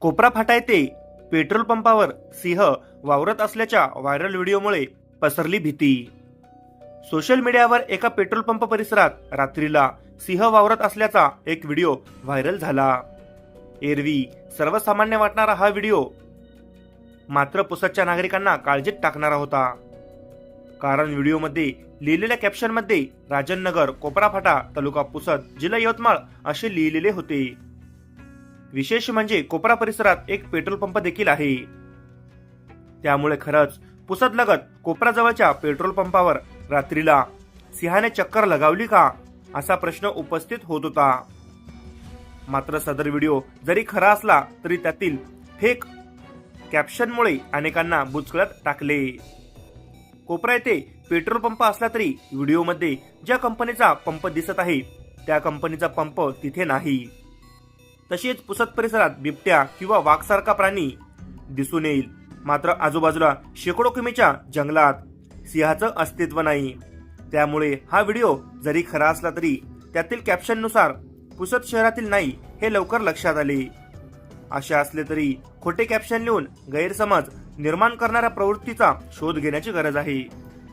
कोपरा फाटा येथे पेट्रोल पंपावर सिंह वावरत असल्याच्या व्हायरल व्हिडिओमुळे पसरली भीती. सोशल मीडियावर एका पेट्रोल पंप परिसरात रात्रीला सिंह वावरत असल्याचा एक व्हिडिओ व्हायरल झाला. एरवी सर्वसामान्य वाटणारा हा व्हिडिओ मात्र पुसदच्या नागरिकांना काळजीत टाकणारा होता. कारण व्हिडिओमध्ये लिहिलेल्या कॅप्शनमध्ये राजननगर कोपरा फाटा तालुका पुसद जिल्हा यवतमाळ असे लिहिलेले होते. विशेष म्हणजे कोपरा परिसरात एक पेट्रोल पंप देखील आहे. त्यामुळे खरंच पुसद लगत कोपराजवळच्या पेट्रोल पंपावर रात्रीला सिंहाने चक्कर लगावली का असा प्रश्न उपस्थित होत होता. मात्र सदर व्हिडिओ जरी खरा असला तरी त्यातील फेक कॅप्शनमुळे अनेकांना बुचकळत टाकले. कोपरा येथे पेट्रोल पंप असला तरी व्हिडिओमध्ये ज्या कंपनीचा पंप दिसत आहे त्या कंपनीचा पंप तिथे नाही. तसेच पुसद परिसरात बिबट्या किंवा वाघसारखा प्राणी दिसून येईल. मात्र आजूबाजूला शेकडो किमीच्या जंगलात सिंहाचं अस्तित्व नाही. त्यामुळे हा व्हिडिओ जरी खरा असला तरी त्यातील कॅप्शननुसार पुसद शहरातील नाही हे लवकर लक्षात आले. असे असले तरी खोटे कॅप्शन लिहून गैरसमज निर्माण करणाऱ्या प्रवृत्तीचा शोध घेण्याची गरज आहे.